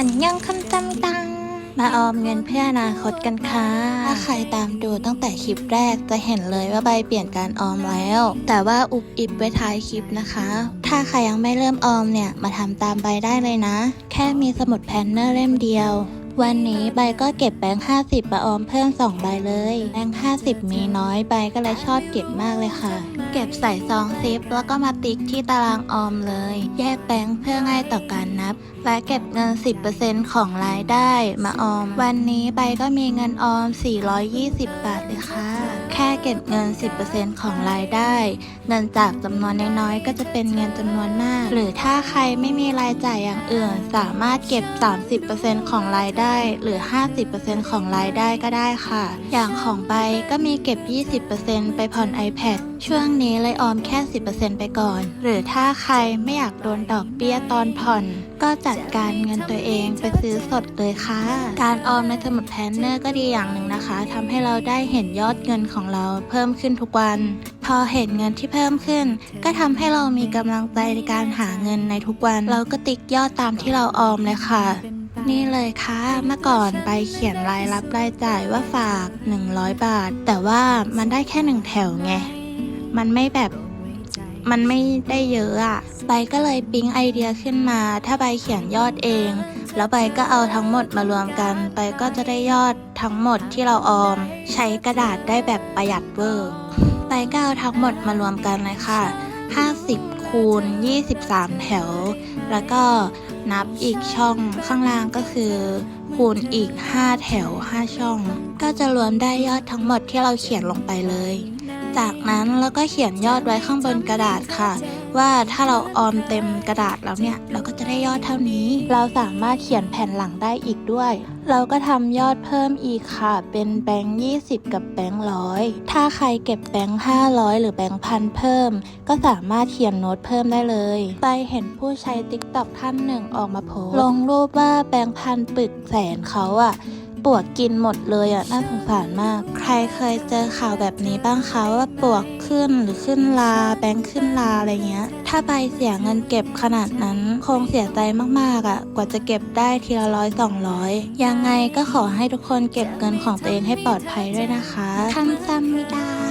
อันยังคำจำตัง มาออมเงินเพื่ออนาคตกันค่ะ ถ้าใครตามดูตั้งแต่คลิปแรกจะเห็นเลยว่าใบเปลี่ยนการออมแล้ว แต่ว่าอุบอิบไว้ท้ายคลิปนะคะ ถ้าใครยังไม่เริ่มออมเนี่ยมาทำตามใบได้เลยนะ แค่มีสมุดแพนเนอร์เล่มเดียววันนี้ใบก็เก็บแบงค์50มาออมเพิ่ม2ใบเลย แบงค์50มีน้อยใบก็เลยชอบเก็บมากเลยค่ะเก็บใส่ซองซิปแล้วก็มาติ๊กที่ตารางออมเลย แยกแบงค์เพื่อง่ายต่อการนับ และเก็บเงิน 10%ของรายได้มาออม วันนี้ใบก็มีเงินออม 420 บาทเลยค่ะ แค่เก็บเงิน 10%ของรายได้ เงินจากจำนวนน้อยๆก็จะเป็นเงินจำนวนมาก หรือถ้าใครไม่มีรายจ่ายอย่างอื่น สามารถเก็บ 30%ของรายได้ หรือ 50%ของรายได้ก็ได้ค่ะ อย่างของใบก็มีเก็บ 20%ไปผ่อน iPad ช่วงนี้เลยออมแค่ 10%ไปก่อน หรือถ้าใครไม่อยากโดนดอกเบี้ยตอนผ่อน ก็จัดการเงินตัวเองไปซื้อสดเลยค่ะ การออมในสมุดแพลนเนอร์ก็ดีอย่างหนึ่งนะคะทำให้เราได้เห็นยอดเงินของเราเพิ่มขึ้นทุกวัน พอเห็นเงินที่เพิ่มขึ้น ก็ทำให้เรามีกำลังใจในการหาเงินในทุกวัน เราก็ติ๊กยอดตามที่เราออมเลยค่ะนี่เลยค่ะ เมื่อก่อนไปเขียนรายรับรายจ่ายว่าฝาก 100 บาท แต่ว่ามันได้แค่หนึ่งแถวไง มันไม่แบบมันไม่ได้เยอะอะใบก็เลยปิ๊งไอเดียขึ้นมา ถ้าใบเขียนยอดเอง แล้วใบก็เอาทั้งหมดมารวมกัน ใบก็จะได้ยอดทั้งหมดที่เราออม ใช้กระดาษได้แบบประหยัดเวอร์ ใบก็เอาทั้งหมดมารวมกันเลยค่ะ 50 คูณ 23 แถว แล้วก็นับอีกช่องข้างล่างก็คือ คูณอีก 5 แถว 5 ช่อง ก็จะรวมได้ยอดทั้งหมดที่เราเขียนลงไปเลย จากนั้นเราก็เขียนยอดไว้ข้างบนกระดาษค่ะ ว่าถ้าเราออมเต็มกระดาษแล้วเนี่ย เราก็จะได้ยอดเท่านี้ เราสามารถเขียนแผ่นหลังได้อีกด้วย เราก็ทำยอดเพิ่มอีกค่ะ เป็นแบงค์20 กับแบงค์ร้อยถ้าใครเก็บแบงค์500 หรือแบงค์พันเพิ่ม ก็สามารถเขียนโน้ตเพิ่มได้เลยไปเห็นผู้ใช้ TikTok ท่านหนึ่งออกมาโพสลงรูปว่าแบงค์พันปึกแสนเขาอะ ปวกกินหมดเลยอะน่าสงสารมาก ใครเคยเจอข่าวแบบนี้บ้างคะว่าปวกขึ้นหรือขึ้นลาแบงค์ขึ้นลาอะไรเงี้ย ถ้าใบเสียเงินเก็บขนาดนั้นคงเสียใจมากๆอะ กว่าจะเก็บได้ทีละร้อยสองร้อยยังไงก็ขอให้ทุกคนเก็บเงินของตัวเองให้ปลอดภัยด้วยนะคะทำซ้ำไม่ได้